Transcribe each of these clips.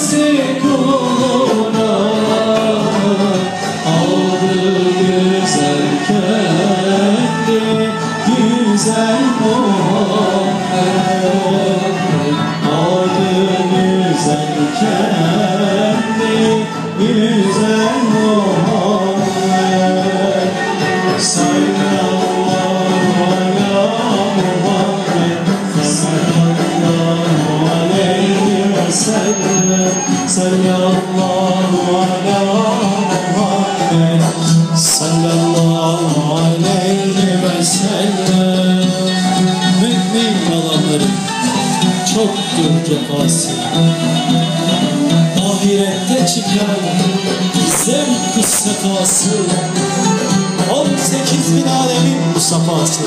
see. صل الله على محمد صلى الله عليه وسلم Mümin yalanları çok cefası Ahirette çıkan zevk-ı sefası 18 bin alemin musafası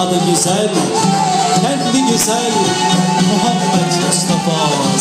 Adı güzel, kendi güzel Muhammed.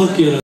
hook you